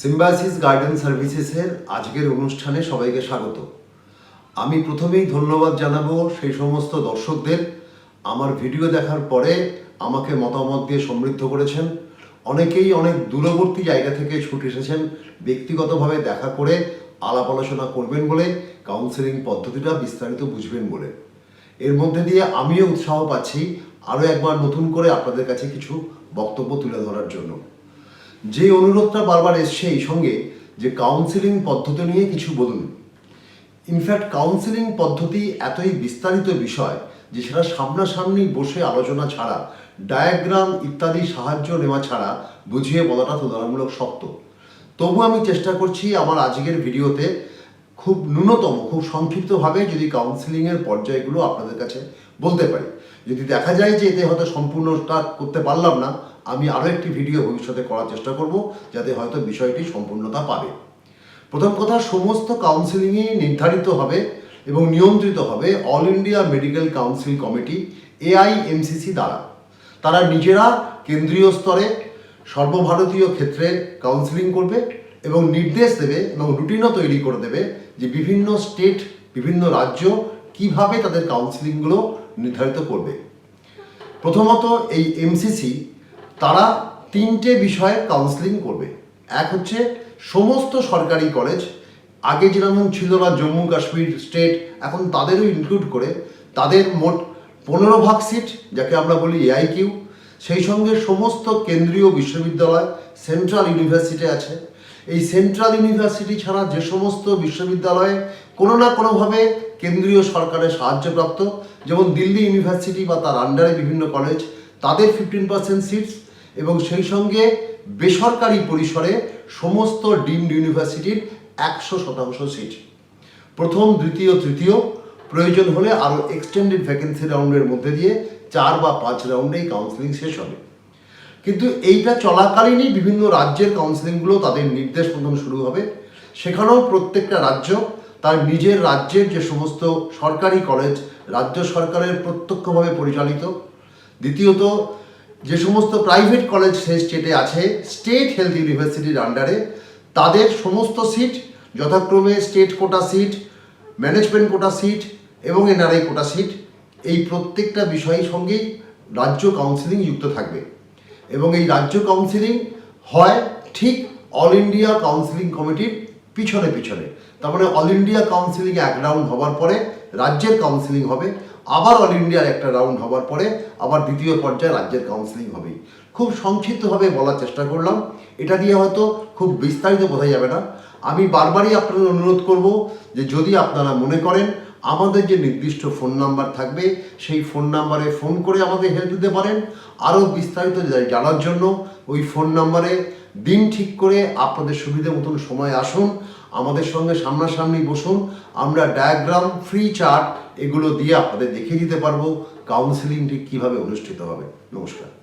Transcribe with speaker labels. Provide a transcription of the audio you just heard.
Speaker 1: সিম্বাসিস garden সার্ভিসেসের আজকের অনুষ্ঠানে সবাইকে স্বাগত। আমি প্রথমেই ধন্যবাদ জানাব সেই সমস্ত দর্শকদের। আমার ভিডিও দেখার পরে আমাকে মতামত দিয়ে সমৃদ্ধ করেছেন। অনেকেই অনেক দূরবর্তী জায়গা থেকে ছুটে এসেছেন। ব্যক্তিগতভাবে দেখা করে আলাপ আলোচনা করবেন বলে কাউন্সেলিং পদ্ধতিটা বিস্তারিত বুঝবেন বলে। এর মধ্যে দিয়ে আমিও উৎসাহ পাচ্ছি আরও একবার নতুন করে আপনাদের কাছে কিছু বক্তব্য তুলে ধরার জন্য। যে অনুরোধটা বারবার এসছে এই সঙ্গে যে কাউন্সিলিং পদ্ধতি নিয়ে কিছু বলুন। ইনফ্যাক্ট কাউন্সিলিং পদ্ধতি এতই বিস্তারিত বিষয় যে সেটা সামনাসামনি বসে আলোচনা ছাড়া ডায়াগ্রাম ইত্যাদি সাহায্য নেওয়া ছাড়া বুঝিয়ে বলাটা তুলনামূলক শক্ত। তবু আমি চেষ্টা করছি আমার আজকের ভিডিওতে খুব ন্যূনতম, খুব সংক্ষিপ্তভাবে যদি কাউন্সিলিংয়ের পর্যায়গুলো আপনাদের কাছে বলতে পারি। যদি দেখা যায় যে এতে হয়তো সম্পূর্ণ সম্পূর্ণটা করতে পারলাম না, আমি আরও একটি ভিডিও ভবিষ্যতে করার চেষ্টা করব, যাতে হয়তো বিষয়টি সম্পূর্ণতা পাবে। প্রথম কথা, সমস্ত কাউন্সিলিংই নির্ধারিত হবে এবং নিয়ন্ত্রিত হবে all India medical council committee AIMCC দ্বারা। তারা নিজেরা কেন্দ্রীয় স্তরে সর্বভারতীয় ক্ষেত্রে কাউন্সিলিং করবে এবং নির্দেশ দেবে এবং রুটিনও তৈরি করে দেবে যে বিভিন্ন স্টেট বিভিন্ন রাজ্য কীভাবে তাদের কাউন্সিলিংগুলো নির্ধারিত করবে। প্রথমত এই এমসিসি তারা তিনটে বিষয়ে কাউন্সিলিং করবে। এক হচ্ছে সমস্ত সরকারি কলেজ আগে যেরকম ছিল না জম্মু কাশ্মীর স্টেট এখন তাদেরও ইনক্লুড করে তাদের মোট পনেরো ভাগ সিট যাকে আমরা বলি এআইকিউ সেই সঙ্গে সমস্ত কেন্দ্রীয় বিশ্ববিদ্যালয় সেন্ট্রাল ইউনিভার্সিটি আছে। এই সেন্ট্রাল ইউনিভার্সিটি ছাড়া যে সমস্ত বিশ্ববিদ্যালয়ে কোনো না কোনোভাবে কেন্দ্রীয় সরকারের সাহায্যপ্রাপ্ত, যেমন দিল্লি ইউনিভার্সিটি বা তার আন্ডারে বিভিন্ন কলেজ, তাদের ফিফটিন পার্সেন্ট সিটস এবং সেই সঙ্গে বেসরকারি পরিসরে সমস্ত ডিমড ইউনিভার্সিটির একশো শতাংশ সিট প্রথম, দ্বিতীয়, তৃতীয়, প্রয়োজন হলে আরও এক্সটেন্ডেড ভ্যাকেন্সি রাউন্ডের মধ্যে দিয়ে চার বা পাঁচ রাউন্ডেই কাউন্সিলিং শেষ হবে কিন্তু এইটা চলাকালীনই বিভিন্ন রাজ্যের কাউন্সিলিংগুলো তাদের নির্দেশ মতন শুরু হবে। সেখানেও প্রত্যেকটা রাজ্য তার নিজের রাজ্যের যে সমস্ত সরকারি কলেজ রাজ্য সরকারের প্রত্যক্ষভাবে পরিচালিত। দ্বিতীয়ত, যে সমস্ত প্রাইভেট কলেজ সেই স্টেটে আছে স্টেট হেলথ ইউনিভার্সিটির আন্ডারে তাদের সমস্ত সিট যথাক্রমে state quota seat management quota seat এবং এনআরআই কোটা সিট এই প্রত্যেকটা বিষয়ের সঙ্গেই রাজ্য কাউন্সিলিং যুক্ত থাকবে। এবং এই রাজ্য কাউন্সিলিং হয় ঠিক অল ইন্ডিয়া কাউন্সিলিং কমিটির পিছনে পিছনে। তার মানে অল ইন্ডিয়া কাউন্সিলিং এক রাউন্ড হওয়ার পরে রাজ্যের কাউন্সিলিং হবে, আবার অল ইন্ডিয়ার একটা রাউন্ড হওয়ার পরে আবার দ্বিতীয় পর্যায়ে রাজ্যের কাউন্সিলিং হবে খুব সংক্ষিপ্তভাবে বলার চেষ্টা করলাম। এটা দিয়ে হয়তো খুব বিস্তারিত বোঝা যাবে না। আমি বারবারই আপনাদের অনুরোধ করব যে যদি আপনারা মনে করেন আমাদের যে নির্দিষ্ট ফোন নাম্বার থাকবে, সেই ফোন নাম্বারে ফোন করে আমাদের হেল্প দিতে পারেন। আরও বিস্তারিত জানার জন্য ওই ফোন নাম্বারে দিন ঠিক করে আপনাদের সুবিধা মতন সময় আসুন। আমাদের সঙ্গে সামনাসামনি বসুন। আমরা ডায়াগ্রাম ফ্রি চার্ট এগুলো দিয়ে আপনাদের দেখিয়ে দিতে পারব। কাউন্সিলিং ঠিক কীভাবে অনুষ্ঠিত হবে? নমস্কার।